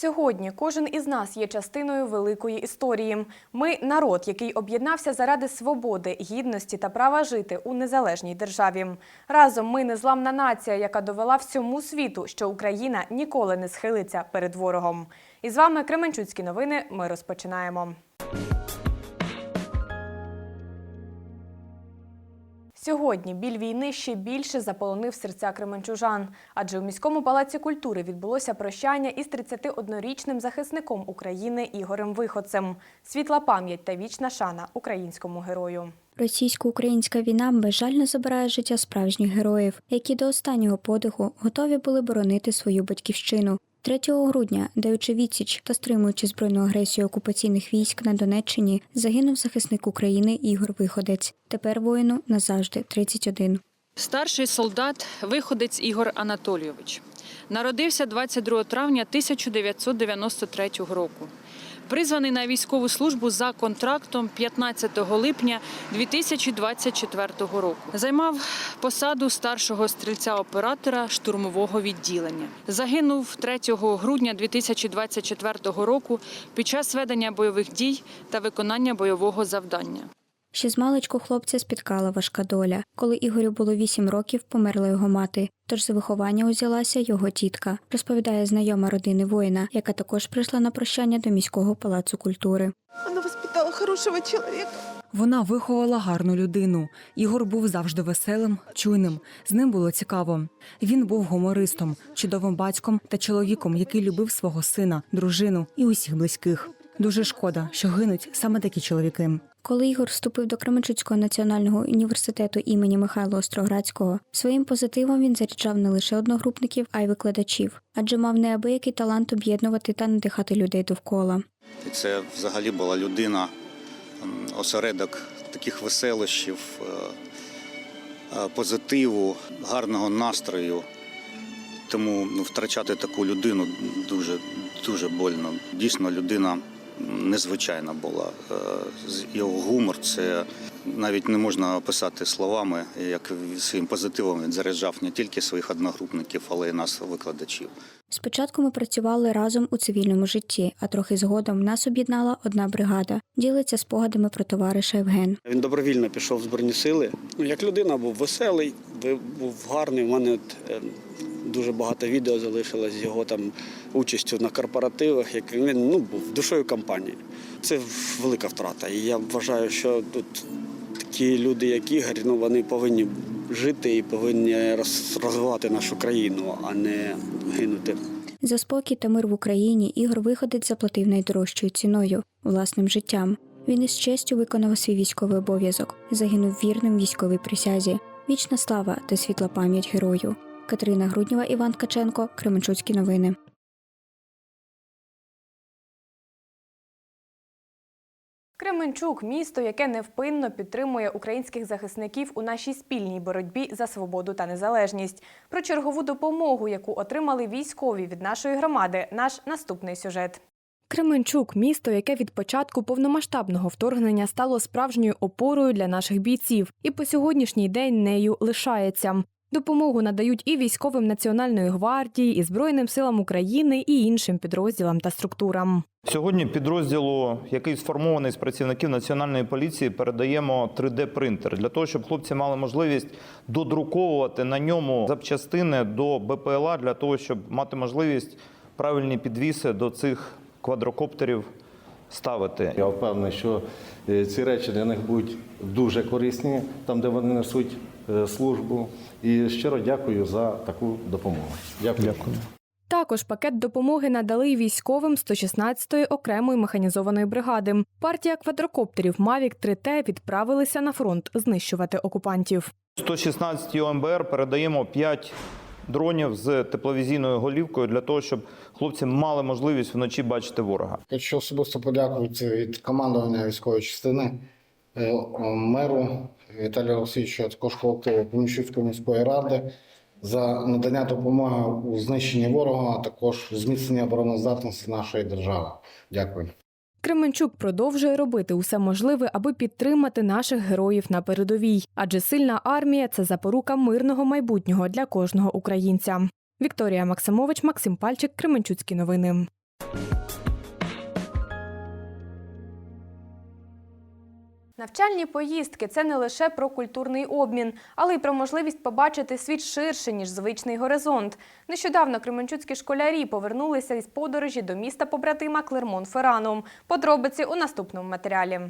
Сьогодні кожен із нас є частиною великої історії. Ми народ, який об'єднався заради свободи, гідності та права жити у незалежній державі. Разом ми незламна нація, яка довела всьому світу, що Україна ніколи не схилиться перед ворогом. І з вами Кременчуцькі новини. Ми розпочинаємо. Сьогодні біль війни ще більше заполонив серця кременчужан, адже у міському палаці культури відбулося прощання із 31-річним захисником України Ігорем Виходцем. Світла пам'ять та вічна шана українському герою. Російсько-українська війна безжально забирає життя справжніх героїв, які до останнього подиху готові були боронити свою батьківщину. 3 грудня, даючи відсіч та стримуючи збройну агресію окупаційних військ на Донеччині, загинув захисник України Ігор Виходець. Тепер воїну назавжди 31. Старший солдат, виходець Ігор Анатолійович. Народився 22 травня 1993 року. Призваний на військову службу за контрактом 15 липня 2024 року. Займав посаду старшого стрільця-оператора штурмового відділення. Загинув 3 грудня 2024 року під час ведення бойових дій та виконання бойового завдання. Ще з маличку хлопця спіткала важка доля. Коли Ігорю було 8 років, померла його мати. Тож за виховання узялася його тітка, розповідає знайома родини воїна, яка також прийшла на прощання до міського палацу культури. Она воспитала хорошего человека. Вона виховала гарну людину. Ігор був завжди веселим, чуйним. З ним було цікаво. Він був гумористом, чудовим батьком та чоловіком, який любив свого сина, дружину і усіх близьких. Дуже шкода, що гинуть саме такі чоловіки. Коли Ігор вступив до Кременчуцького національного університету імені Михайла Остроградського, своїм позитивом він заряджав не лише одногрупників, а й викладачів, адже мав неабиякий талант об'єднувати та надихати людей довкола. Це взагалі була людина, осередок таких веселощів, е, е, позитиву, гарного настрою. Тому ну, втрачати таку людину дуже, дуже больно. Дійсно, людина незвичайна була. Е, Його гумор це навіть не можна описати словами, як своїм позитивом він заряджав не тільки своїх одногрупників, але й нас, викладачів. Спочатку ми працювали разом у цивільному житті, а трохи згодом нас об'єднала одна бригада. Ділиться спогадами про товариша Євген. Він добровільно пішов в Збройні сили. Ну, Як людина був веселий, був гарний. У мене от, е, дуже багато відео залишилось з його там участю на корпоративах, як він ну, був душою компанії. Це велика втрата. І я вважаю, що тут такі люди, як Ігор, ну, вони повинні жити і повинні роз- розвивати нашу країну, а не гинути. За спокій та мир в Україні Ігор виходить заплатив найдорожчою ціною власним життям. Він із честю виконав свій військовий обов'язок, загинув вірним військовій присязі. Вічна слава та світла пам'ять герою. Катерина Груднєва, Іван Ткаченко, Кременчуцькі новини. Кременчук місто, яке невпинно підтримує українських захисників у нашій спільній боротьбі за свободу та незалежність. Про чергову допомогу, яку отримали військові від нашої громади, наш наступний сюжет. Кременчук місто, яке від початку повномасштабного вторгнення стало справжньою опорою для наших бійців, і по сьогоднішній день нею лишається. Допомогу надають і військовим Національної гвардії, і Збройним силам України, і іншим підрозділам та структурам. Сьогодні підрозділу, який сформований з працівників національної поліції, передаємо 3D-принтер для того, щоб хлопці мали можливість додруковувати на ньому запчастини до БПЛА, для того, щоб мати можливість правильні підвіси до цих квадрокоптерів ставити. Я впевнений, що е, ці речі для них будуть дуже корисні там, де вони несуть е, службу. І щиро дякую за таку допомогу. Дякую. Також пакет допомоги надали й військовим 116-ї окремої механізованої бригади. Партія квадрокоптерів Mavic 3T відправилися на фронт знищувати окупантів. 116 ОМБР передаємо 5 дронів з тепловізійною голівкою для того, щоб хлопці мали можливість вночі бачити ворога. Хочу особисто подякувати від командування військової частини е, меру Віталію Олексійовичу, також колективу Поміщівської міської ради за надання допомоги у знищенні ворога, а також зміцнення обороноздатності нашої держави. Дякую. Кременчук продовжує робити усе можливе, аби підтримати наших героїв на передовій, адже сильна армія це запорука мирного майбутнього для кожного українця. Вікторія Максимович, Максим Пальчик, Кременчуцькі новини. Навчальні поїздки це не лише про культурний обмін, але й про можливість побачити світ ширше, ніж звичний горизонт. Нещодавно кременчуцькі школярі повернулися із подорожі до міста побратима Клермон Фераном. Подробиці у наступному матеріалі.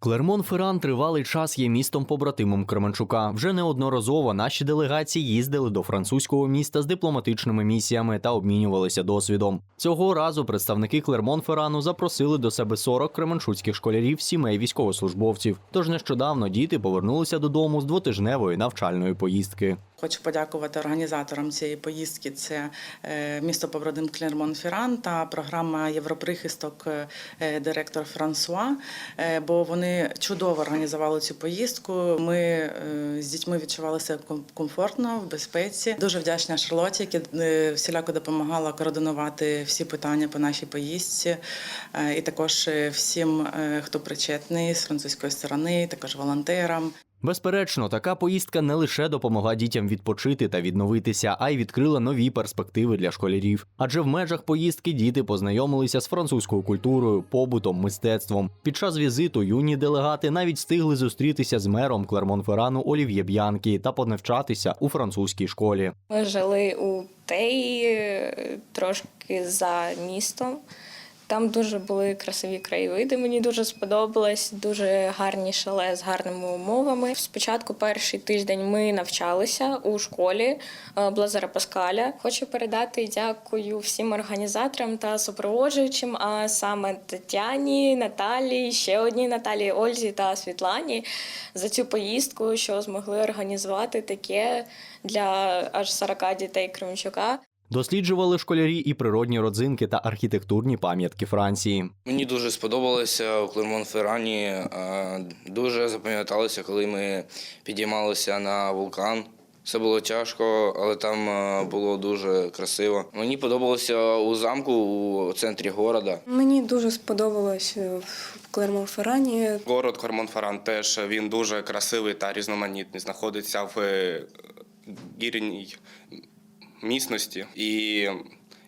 Клермон-Ферран тривалий час є містом побратимом Кременчука. Вже неодноразово наші делегації їздили до французького міста з дипломатичними місіями та обмінювалися досвідом. Цього разу представники Клермон-Феррану запросили до себе 40 кременчуцьких школярів сімей військовослужбовців. Тож нещодавно діти повернулися додому з двотижневої навчальної поїздки. Хочу подякувати організаторам цієї поїздки. Це е, місто побратим Клермон Ферран та програма Європрихисток е, директор Франсуа. е, Бо вони чудово організували цю поїздку. Ми з дітьми відчувалися ком- комфортно в безпеці. Дуже вдячна Шарлоті, яка всіляко допомагала координувати всі питання по нашій поїздці, і також всім, хто причетний з французької сторони, також волонтерам. Безперечно, така поїздка не лише допомогла дітям відпочити та відновитися, а й відкрила нові перспективи для школярів. Адже в межах поїздки діти познайомилися з французькою культурою, побутом, мистецтвом. Під час візиту юні делегати навіть встигли зустрітися з мером Клермон-Феррану Олів'є Б'янкі та понавчатися у французькій школі. Ми жили у Теї, е, трошки за містом. Там дуже були красиві краєвиди. Мені дуже сподобалось, дуже гарні шале з гарними умовами. Спочатку перший тиждень ми навчалися у школі е, Блазара Паскаля. Хочу передати дякую всім організаторам та супроводжуючим, а саме Тетяні, Наталі, ще одній Наталі, Ользі та Світлані за цю поїздку, що змогли організувати таке для аж 40 дітей Кременчука. Досліджували школярі і природні родзинки та архітектурні пам'ятки Франції. Мені дуже сподобалося у Клермон-Феррані. Дуже запам'яталося, коли ми підіймалися на вулкан. Це було тяжко, але там було дуже красиво. Мені подобалося у замку у центрі города. Мені дуже сподобалось в Клермон-Феррані. Город Клермон-Ферран теж він дуже красивий та різноманітний. Знаходиться в е, гірній місності, і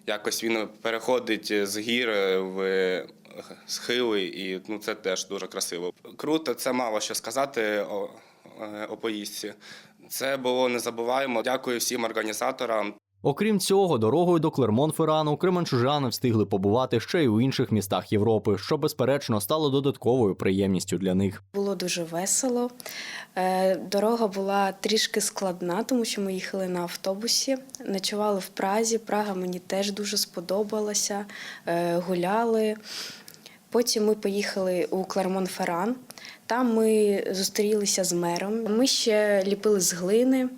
якось він переходить з гір в схили, і ну, це теж дуже красиво. Круто, це мало що сказати о, е, о поїздці. Це було незабуваємо. Дякую всім організаторам. Окрім цього, дорогою до Клермон-Феррану кременчужани встигли побувати ще й у інших містах Європи, що безперечно стало додатковою приємністю для них. Було дуже весело. Е, Дорога була трішки складна, тому що ми їхали на автобусі. Ночували в Празі. Прага мені теж дуже сподобалася. Е, Гуляли. Потім ми поїхали у Клермон-Ферран. Там ми зустрілися з мером. Ми ще ліпили з глини.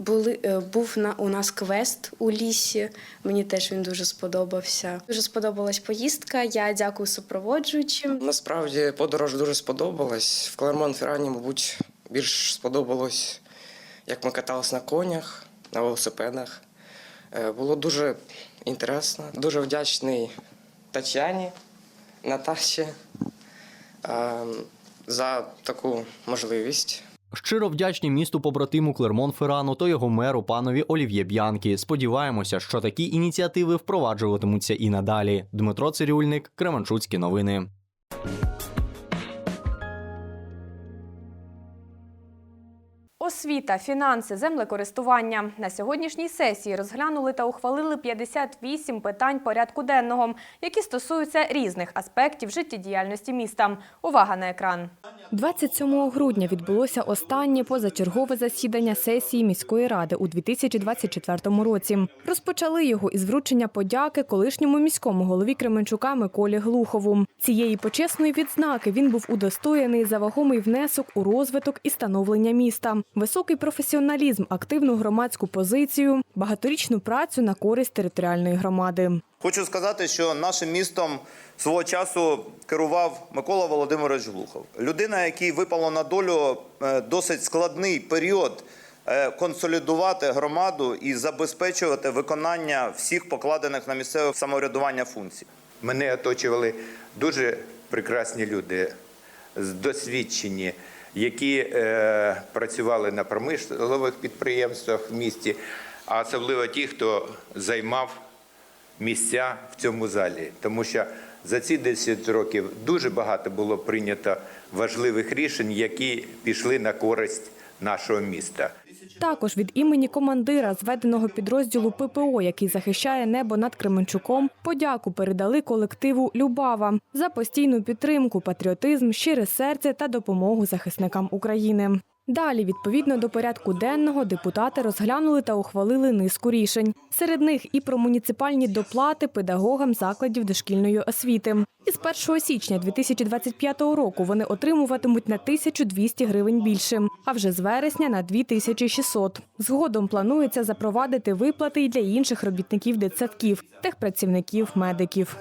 Були, е, був на, у нас квест у лісі. Мені теж він дуже сподобався. Дуже сподобалась поїздка. Я дякую супроводжуючим. Насправді подорож дуже сподобалась. В Клермон-Феррані, мабуть, більш сподобалось, як ми каталися на конях, на велосипедах. Е, Було дуже інтересно. Дуже вдячний Тетяні, Наташі е, за таку можливість. Щиро вдячні місту побратиму Клермон-Феррану та його меру панові Олів'є Б'янкі. Сподіваємося, що такі ініціативи впроваджуватимуться і надалі. Дмитро Цирюльник, Кременчуцькі новини. Освіта, фінанси, землекористування на сьогоднішній сесії розглянули та ухвалили 58 питань порядку денного, які стосуються різних аспектів життєдіяльності міста. Увага на екран. 27 грудня відбулося останнє позачергове засідання сесії міської ради у 2024 році. Розпочали його із вручення подяки колишньому міському голові Кременчука Миколі Глухову. Цієї почесної відзнаки він був удостоєний за вагомий внесок у розвиток і становлення міста, високий професіоналізм, активну громадську позицію, багаторічну працю на користь територіальної громади. Хочу сказати, що нашим містом свого часу керував Микола Володимирович Глухов. Людина, якій випало на долю е, досить складний період е, консолідувати громаду і забезпечувати виконання всіх покладених на місцеве самоврядування функцій. Мене оточували дуже прекрасні люди, досвідчені, які е, працювали на промислових підприємствах в місті, а особливо ті, хто займав місця в цьому залі, тому що за ці 10 років дуже багато було прийнято важливих рішень, які пішли на користь нашого міста. Також від імені командира зведеного підрозділу ППО, який захищає небо над Кременчуком, подяку передали колективу Любава за постійну підтримку, патріотизм, щире серце та допомогу захисникам України. Далі, відповідно до порядку денного, депутати розглянули та ухвалили низку рішень. Серед них і про муніципальні доплати педагогам закладів дошкільної освіти. Із 1 січня 2025 року вони отримуватимуть на 1200 гривень більше, а вже з вересня на 2600. Згодом планується запровадити виплати й для інших робітників дитсадків, техпрацівників, медиків.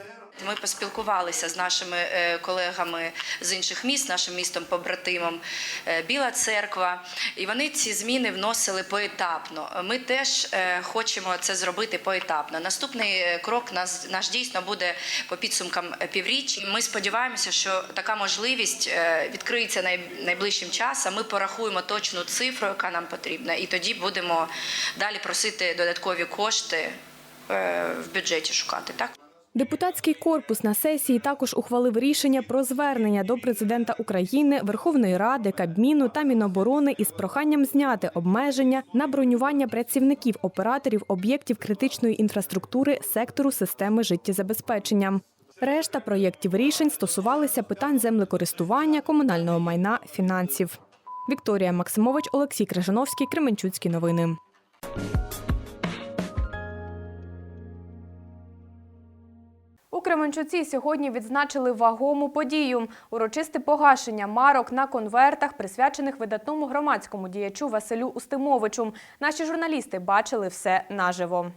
Ми поспілкувалися з нашими е, колегами з інших міст, нашим містом побратимом е, Біла Церква, і вони ці зміни вносили поетапно. Ми теж е, хочемо це зробити поетапно. Наступний крок нас наш дійсно буде по підсумкам півріччя. Ми сподіваємося, що така можливість відкриється найближчим часом. Ми порахуємо точну цифру, яка нам потрібна, і тоді будемо далі просити додаткові кошти в бюджеті шукати. Так. Депутатський корпус на сесії також ухвалив рішення про звернення до президента України, Верховної Ради, Кабміну та Міноборони із проханням зняти обмеження на бронювання працівників операторів об'єктів критичної інфраструктури сектору системи життєзабезпечення. Решта проєктів рішень стосувалися питань землекористування, комунального майна, фінансів. Вікторія Максимович, Олексій Крижановський, Кременчуцькі новини. Кременчуці сьогодні відзначили вагому подію – урочисте погашення марок на конвертах, присвячених видатному громадському діячу Василю Устимовичу. Наші журналісти бачили все наживо.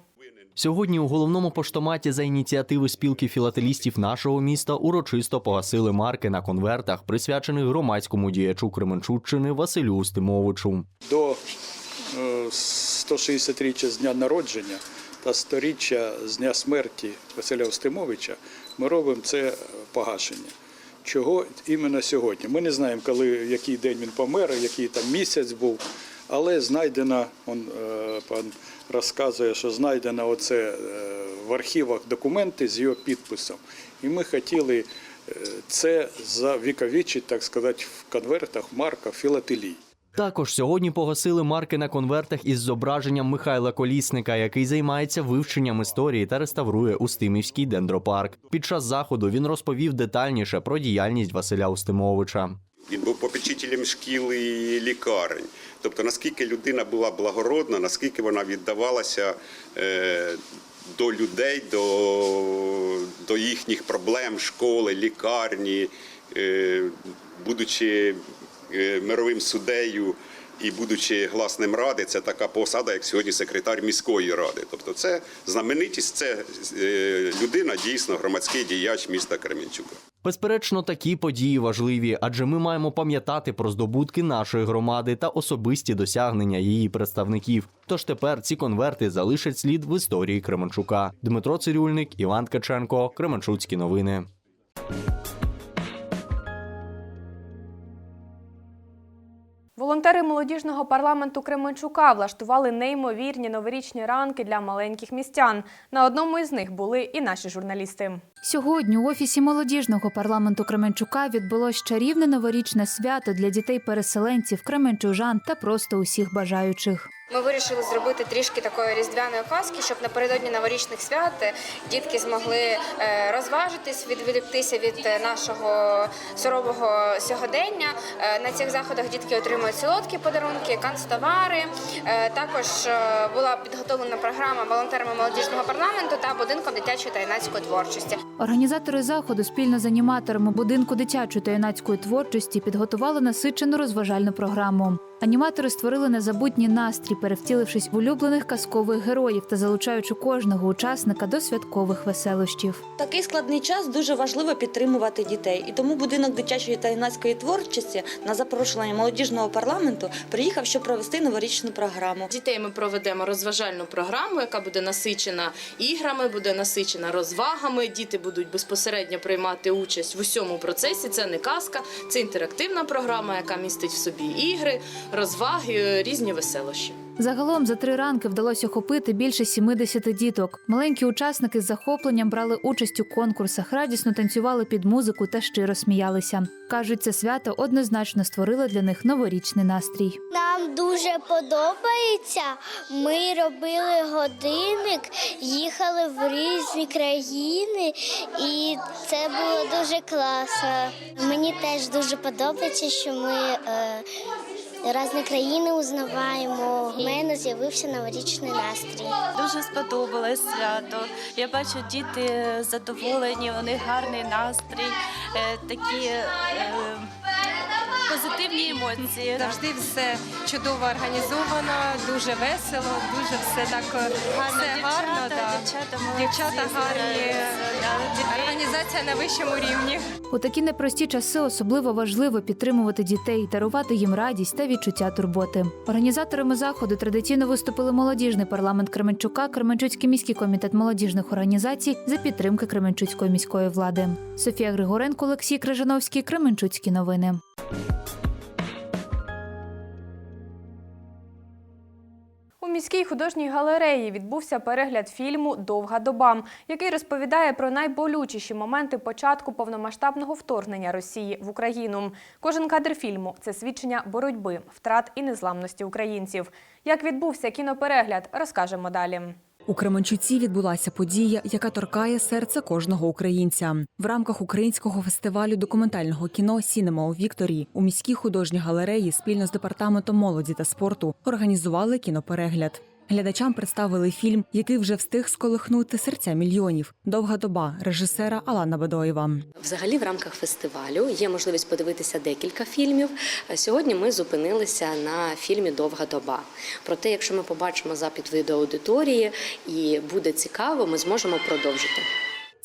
Сьогодні у головному поштоматі за ініціативи спілки філателістів нашого міста урочисто погасили марки на конвертах, присвячених громадському діячу Кременчуччини Василю Устимовичу. до е, 160-річчя з дня народження та 100-річчя з дня смерті Василя Устимовича ми робимо це погашення. Чого іменно сьогодні? Ми не знаємо, коли, який день він помер, який там місяць був, але знайдено, он, е, пан розказує, що знайдено оце е, в архівах документи з його підписом. І ми хотіли е, це завіковічити, так сказати, в конвертах, марках, філателій. Також сьогодні погасили марки на конвертах із зображенням Михайла Колісника, який займається вивченням історії та реставрує Устимівський дендропарк. Під час заходу він розповів детальніше про діяльність Василя Устимовича. Він був попечителем шкіл і лікарень. Тобто, наскільки людина була благородна, наскільки вона віддавалася е, до людей, до, до їхніх проблем, школи, лікарні, е, будучи мировим суддею і будучи гласним ради, це така посада, як сьогодні секретар міської ради. Тобто, це знаменитість, це е, людина, дійсно громадський діяч міста Кременчука. Безперечно, такі події важливі, адже ми маємо пам'ятати про здобутки нашої громади та особисті досягнення її представників. Тож тепер ці конверти залишать слід в історії Кременчука. Дмитро Цирюльник, Іван Ткаченко, Кременчуцькі новини. Волонтери молодіжного парламенту Кременчука влаштували неймовірні новорічні ранки для маленьких містян. На одному із них були і наші журналісти. Сьогодні у офісі молодіжного парламенту Кременчука відбулось чарівне новорічне свято для дітей-переселенців, кременчужан та просто усіх бажаючих. Ми вирішили зробити трішки такої різдвяної казки, щоб напередодні новорічних свят дітки змогли е, розважитись, відволіктися від е, нашого сурового сьогодення. Е, На цих заходах дітки отримують солодкі подарунки, канцтовари. Також була підготовлена програма волонтерами молодіжного парламенту та будинком дитячої та юнацької творчості. Організатори заходу спільно з аніматорами будинку дитячої та юнацької творчості підготували насичену розважальну програму. Аніматори створили незабутній настрій, перевтілившись в улюблених казкових героїв та залучаючи кожного учасника до святкових веселощів. Такий складний час дуже важливо підтримувати дітей, і тому будинок дитячої та юнацької творчості на запрошення молодіжного парламенту приїхав, щоб провести новорічну програму. Дітей ми проведемо розважальну програму, яка буде насичена іграми, буде насичена розвагами. Діти будуть безпосередньо приймати участь в усьому процесі. Це не казка, це інтерактивна програма, яка містить в собі ігри, розваги, різні веселощі. Загалом за три ранки вдалося охопити більше 70 діток. Маленькі учасники з захопленням брали участь у конкурсах, радісно танцювали під музику та щиро сміялися. кажуть, це свято однозначно створило для них новорічний настрій. Нам дуже подобається. Ми робили годинник, їхали в різні країни, і це було дуже класно. Мені теж дуже подобається, що ми е, різні країни узнаваємо. У мене з'явився новорічний настрій. Дуже сподобалось свято. Я бачу, діти задоволені, них гарний настрій, е, такі е, позитивні емоції. Завжди все чудово організовано, дуже весело, дуже все так е, все гарно. Да. дівчата, Дівчата гарні, організація на вищому рівні. У такі непрості часи особливо важливо підтримувати дітей, дарувати їм радість та відчуття турботи. Організаторами заходу традиційно виступили молодіжний парламент Кременчука, Кременчуцький міський комітет молодіжних організацій за підтримки Кременчуцької міської влади. Софія Григоренко, Олексій Крижановський, Кременчуцькі новини. У міській художній галереї відбувся перегляд фільму Довга доба, який розповідає про найболючіші моменти початку повномасштабного вторгнення Росії в Україну. Кожен кадр фільму це свідчення боротьби, втрат і незламності українців. Як відбувся кіноперегляд, розкажемо далі. У Кременчуці відбулася подія, яка торкає серце кожного українця. В рамках українського фестивалю документального кіно Сінема у Вікторії у міській художній галереї спільно з департаментом молоді та спорту організували кіноперегляд. Глядачам представили фільм, який вже встиг сколихнути серця мільйонів. Довга доба режисера Алана Бадоєва. Взагалі, в рамках фестивалю є можливість подивитися декілька фільмів. Сьогодні ми зупинилися на фільмі Довга доба. Проте, якщо ми побачимо запит від аудиторії і буде цікаво, ми зможемо продовжити.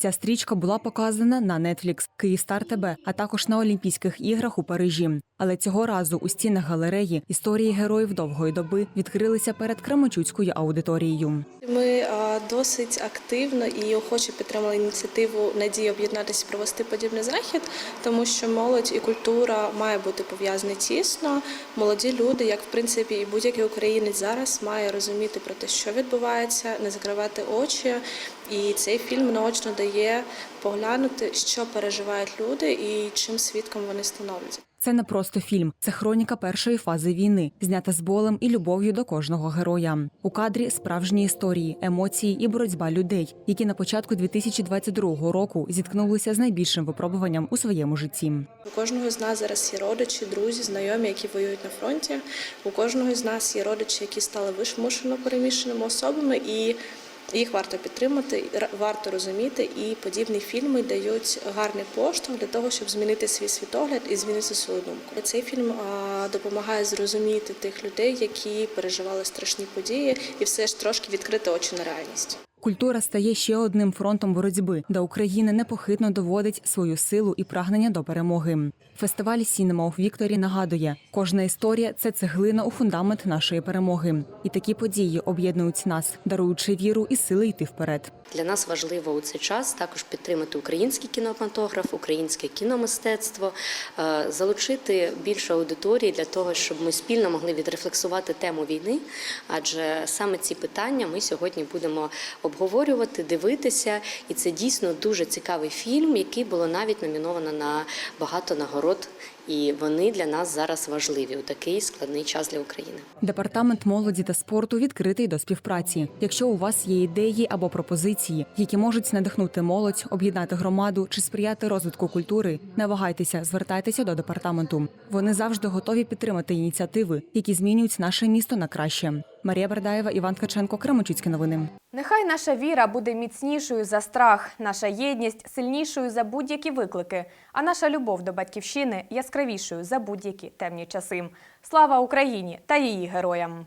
Ця стрічка була показана на Netflix, Київстар ТБ, а також на Олімпійських іграх у Парижі. Але цього разу у стінах галереї історії героїв довгої доби відкрилися перед Кременчуцькою аудиторією. Ми досить активно і охоче підтримали ініціативу Надії об'єднатися і провести подібний захід, тому що молодь і культура має бути пов'язані тісно. Молоді люди, як в принципі і будь-який українець зараз, має розуміти про те, що відбувається, не закривати очі. І цей фільм наочно дає поглянути, що переживають люди і чим свідком вони становляться. Це не просто фільм, це хроніка першої фази війни, знята з болем і любов'ю до кожного героя. У кадрі справжні історії, емоції і боротьба людей, які на початку 2022 року зіткнулися з найбільшим випробуванням у своєму житті. У кожного з нас зараз є родичі, друзі, знайомі, які воюють на фронті. У кожного з нас є родичі, які стали вимушено переміщеними особами, і їх варто підтримати, варто розуміти. І подібні фільми дають гарний поштовх для того, щоб змінити свій світогляд і змінити свою думку. Цей фільм допомагає зрозуміти тих людей, які переживали страшні події, і все ж трошки відкрити очі на реальність. Культура стає ще одним фронтом боротьби, де Україна непохитно доводить свою силу і прагнення до перемоги. Фестиваль Сінема у Вікторі нагадує, кожна історія це цеглина у фундамент нашої перемоги. І такі події об'єднують нас, даруючи віру і сили йти вперед. Для нас важливо у цей час також підтримати український кінематограф, українське кіномистецтво, е, залучити більше аудиторії для того, щоб ми спільно могли відрефлексувати тему війни. Адже саме ці питання ми сьогодні будемо обговорювати, дивитися, і це дійсно дуже цікавий фільм, який було навіть номіновано на багато нагород. І вони для нас зараз важливі у такий складний час для України. Департамент молоді та спорту відкритий до співпраці. Якщо у вас є ідеї або пропозиції, які можуть надихнути молодь, об'єднати громаду чи сприяти розвитку культури, не вагайтеся, звертайтеся до департаменту. Вони завжди готові підтримати ініціативи, які змінюють наше місто на краще. Марія Бердаєва, Іван Ткаченко, Кременчуцькі новини. Нехай наша віра буде міцнішою за страх, наша єдність сильнішою за будь-які виклики, а наша любов до батьківщини яскравішою за будь-які темні часи. Слава Україні та її героям!